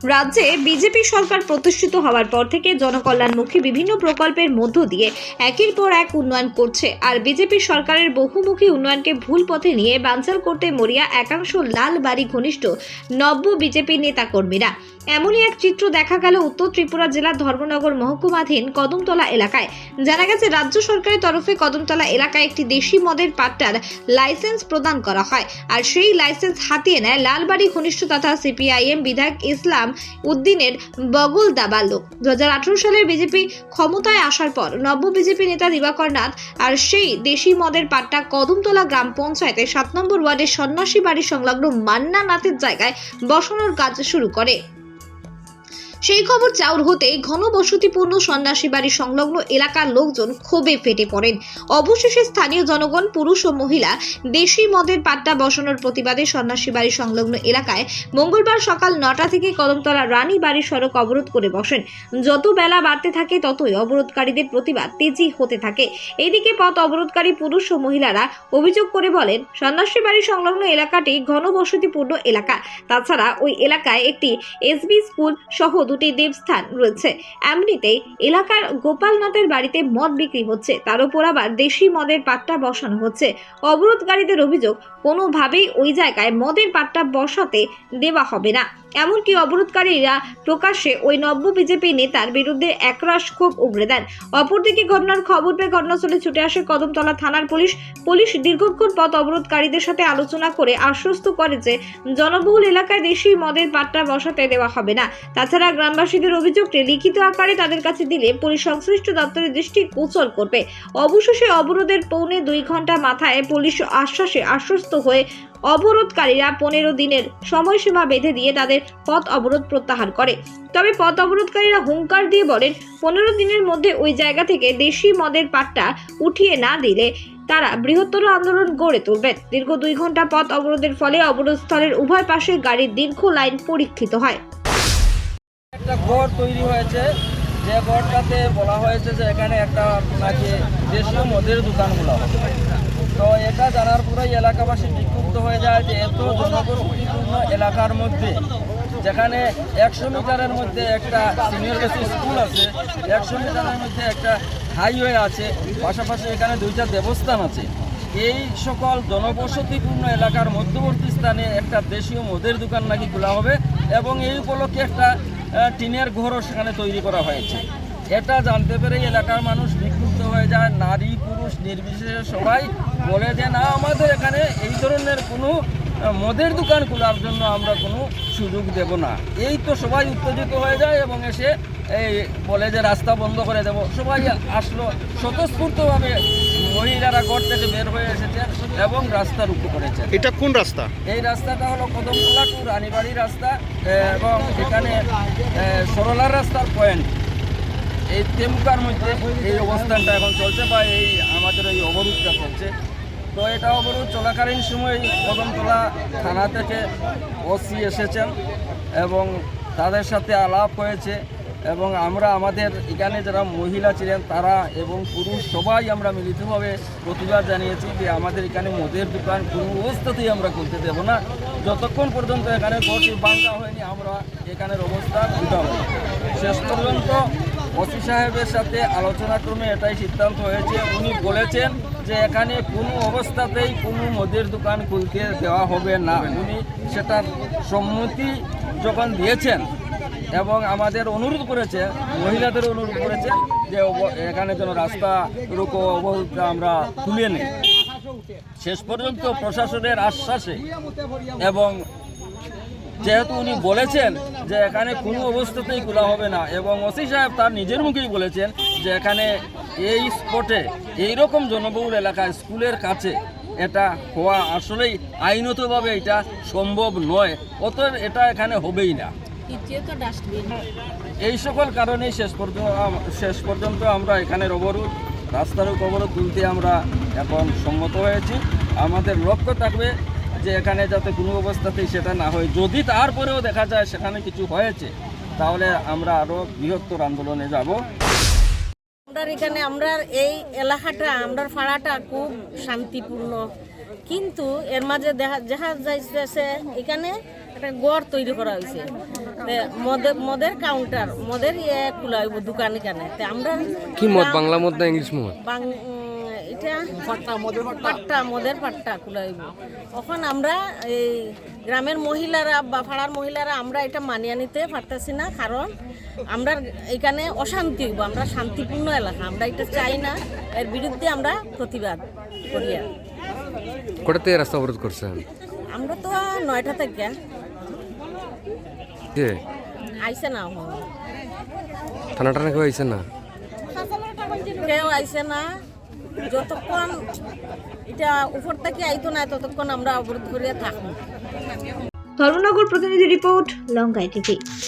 রাজ্যে বিজেপি সরকার প্রতিষ্ঠিত হওয়ার পর থেকে জনকল্যাণমুখী বিভিন্ন প্রকল্পের মধ্য দিয়ে একের পর এক উন্নয়ন করছে। আর বিজেপি সরকারের বহুমুখী উন্নয়নকে ভুল পথে নিয়ে বানচাল করতে মরিয়া একাংশ লাল বাড়ি ঘনিষ্ঠ নব্য বিজেপি নেতাকর্মীরা। এমনই এক চিত্র দেখা গেল উত্তর ত্রিপুরা জেলার ধর্মনগর মহকুমাধীন কদমতলা এলাকায়। জানা গেছে, রাজ্য সরকারের তরফে কদমতলা এলাকায় একটি দেশি মদের পাট্টার লাইসেন্স প্রদান করা হয়। আর সেই লাইসেন্স হাতিয়ে নেয় লালবাড়ি ঘনিষ্ঠ তথা সিপিআইএম বিধায়ক ইসলাম উদ্দিনের বগল দাবা লোক দু সালের বিজেপি ক্ষমতায় আসার পর নব্য বিজেপি নেতা দিবাকর নাথ আর সেই দেশি মদের পাট্টা কদমতলা গ্রাম পঞ্চায়েতের সাত নম্বর ওয়ার্ডের সন্ন্যাসী বাড়ি সংলগ্ন মান্না নাথের জায়গায় বসানোর কাজ শুরু করে। সেই খবর চাউর হতেই ঘনবসতিপূর্ণ সন্ন্যাসী বাড়ি সংলগ্ন এলাকার লোকজন ক্ষোভে ফেটে পড়েন। অবশেষে স্থানীয় জনগণ, পুরুষ ও মহিলা দেশি মদের পাট্টা বসানোর প্রতিবাদে সন্ন্যাসী বাড়ি সংলগ্ন এলাকায় মঙ্গলবার সকাল নটা থেকে কদমতলা রানী বাড়ি সড়ক অবরোধ করে বসেন। যত বেলা বাড়তে থাকে, ততই অবরোধকারীদের প্রতিবাদ তেজি হতে থাকে। এদিকে পথ অবরোধকারী পুরুষ ও মহিলারা অভিযোগ করে বলেন, সন্ন্যাসী বাড়ি সংলগ্ন এলাকাটি ঘনবসতিপূর্ণ এলাকা। তাছাড়া ওই এলাকায় একটি এসবি স্কুল সহ দুটি দেবস্থান রয়েছে। এমনিতেই এলাকার গোপালনাথের বাড়িতে মদ বিক্রি হচ্ছে। তার উপর আবার দেশি মদের পাট্টা বসানো হচ্ছে। অবরোধকারীদের অভিযোগ, কোনোভাবেই ওই জায়গায় মদের পাট্টা বসাতে দেওয়া হবে না। এমনকি অবরোধকারীরা প্রকাশ্যে ওই নব্য বিজেপি নেতার বিরুদ্ধে একরাশ ক্ষোভ উগড়ে দেন। অপরদিকে ঘটনার খবর পেয়ে ঘটনাস্থলে ছুটে আসে কদমতলা থানার পুলিশ। পুলিশ দীর্ঘক্ষণ পথ অবরোধকারীদের সাথে আলোচনা করে আশ্বস্ত করে যে জনবহুল এলাকায় দেশি মদের পাট্টা বসাতে দেওয়া হবে না। তাছাড়া গ্রামবাসীদের অভিযোগটি লিখিত আকারে তাদের কাছে দিলে পুলিশ সংশ্লিষ্ট দপ্তরের দৃষ্টি গোচর করবে। অবশেষে অবরোধের পৌনে দুই ঘণ্টা মাথায় পুলিশ আশ্বাসে আশ্বস্ত হয়ে অবরোধকারীরা পনেরো দিনের সময়সীমা বেঁধে দিয়ে তাদের পথ অবরোধ প্রত্যাহার করে। তবে পথ অবরোধকারীরা হুঙ্কার দিয়ে বলেন, পনেরো দিনের মধ্যে ওই জায়গা থেকে দেশি মদের পাট্টা উঠিয়ে না দিলে তারা বৃহত্তর আন্দোলন গড়ে তুলবেন। দীর্ঘ দুই ঘণ্টা পথ অবরোধের ফলে অবরোধস্থলের উভয় পাশে গাড়ির দীর্ঘ লাইন পরীক্ষিত হয়। একটা গড় তৈরি হয়েছে। যে গড়টাতে বলা হয়েছে যে এখানে একটা নাকি দেশীয় মদের দোকানগুলো তো এটা জানার পরেই এলাকাবাসী বিক্ষুব্ধ হয়ে যায় যে এত জনবসতিপূর্ণ এলাকার মধ্যে, যেখানে একশো মিটারের মধ্যে একটা সিনিয়র বেসিক স্কুল আছে, একশো মিটারের মধ্যে একটা হাইওয়ে আছে, পাশাপাশি এখানে দুইটা দেবস্থান আছে। এই সকল জনবসতিপূর্ণ এলাকার মধ্যবর্তী স্থানে একটা দেশীয় মদের দোকান নাকি খোলা হবে এবং এই উপলক্ষে একটা টিনের ঘরও সেখানে তৈরি করা হয়েছে। এটা জানতে পেরে এলাকার মানুষ বিক্ষুব্ধ হয়ে যায়, নারী পুরুষ নির্বিশেষে সবাই বলে যে না আমাদের এখানে এই ধরনের কোনো মদের দোকান খোলার জন্য আমরা কোনো সুযোগ দেব না। এই তো সবাই উত্তেজিত হয়ে যায় এবং এসে এই বলে যে রাস্তা বন্ধ করে দেব। সবাই আসলো স্বতঃস্ফূর্তভাবে মহিলারা ঘর থেকে বের হয়ে এসেছেন এবং রাস্তা রুখে করেছেন এটা কোন রাস্তা? এই রাস্তাটা হলো কদমতলা টু রানীবাড়ি রাস্তা এবং এখানে সরলার রাস্তার পয়েন্ট। এই তেমুকার মধ্যে এই অবস্থানটা এখন চলছে বা এই আমাদের এই অবরোধটা চলছে। তো এটা অবরোধ চলাকালীন সময় কদমতলা থানা থেকে ওসি এসেছেন এবং তাদের সাথে আলাপ হয়েছে এবং আমরা আমাদের এখানে যারা মহিলা ছিলেন তারা এবং পুরুষ সবাই আমরা মিলিতভাবে প্রতিবাদ জানিয়েছি যে আমাদের এখানে মদের দোকান কোনো অবস্থাতেই আমরা করতে দেব না। যতক্ষণ পর্যন্ত এখানে গড়টি বাঙ্গা হয়নি, আমরা এখানের অবস্থা শেষ পর্যন্ত ওসি সাহেবের সাথে আলোচনা ক্রমে এটাই সিদ্ধান্ত হয়েছে। উনি বলেছেন যে এখানে কোনো অবস্থাতেই কোনো মদের দোকান খুলতে দেওয়া হবে না। উনি সেটার সম্মতি যখন দিয়েছেন এবং আমাদের অনুরোধ করেছে, মহিলাদের অনুরোধ করেছে যে এখানে যেন রাস্তা রুকো অবরোধটা আমরা তুলে নিই। শেষ পর্যন্ত প্রশাসনের আশ্বাসে এবং যেহেতু উনি বলেছেন যে এখানে কোনো অবস্থাতেই খোলা হবে না এবং ওসি সাহেব তার নিজের মুখেই বলেছেন যে এখানে এই স্পটে এইরকম জনবহুল এলাকায় স্কুলের কাছে এটা হওয়া আসলেই আইনতভাবে এটা সম্ভব নয় অতএব এটা এখানে হবেই না। এই সকল কারণেই শেষ পর্যন্ত শেষ পর্যন্ত আমরা এখানের অবরোধ রাস্তার অবরোধ তুলতে আমরা এখন সম্মত হয়েছি। আমাদের লক্ষ্য থাকবে যে এখানে যাতে কোনো অবস্থাতেই সেটা না হয়। যদি তারপরেও দেখা যায় সেখানে কিছু হয়েছে তাহলে আমরা আরও বৃহত্তর আন্দোলনে যাব। আমরা এখানে আমরা এই এলাকাটা আমরা পাড়াটা খুব শান্তিপূর্ণ। কিন্তু এর মাঝে দেখা দেখা যাইতেছে এখানে একটা গড় তৈরি করা হয়েছে। মদের মদের কাউন্টার মদের ইয়ে খোলা হইব দোকান এখানে। আমরা কি মদ? বাংলা মদ না ইংলিশ মদ? এটা পাট্টা মদের পাট্টা? মদের পাট্টা খোলা হইব। আমরা এই গ্রামের মহিলারা বা পাড়ার মহিলারা আমরা এটা মানিয়ে নিতে পারতেছি না কারণ আমরা এখানে অশান্তি হইব আমরা শান্তিপূর্ণ এলাকা আমরা এটা চাই না এর বিরুদ্ধে আমরা প্রতিবাদ করি আর। রাস্তা অবরোধ করছেন? আমরা তো নয়টা থেকে। কে? আইসে না থানা টানা কেউ আইসে না? কেউ আইসে না। যতক্ষণ এটা উপর থেকে আইতো না, ততক্ষণ আমরা অবরোধ করিয়া থাকব। ধর্মনগর প্রতিনিধি রিপোর্ট, লঙ্কাই টিভি।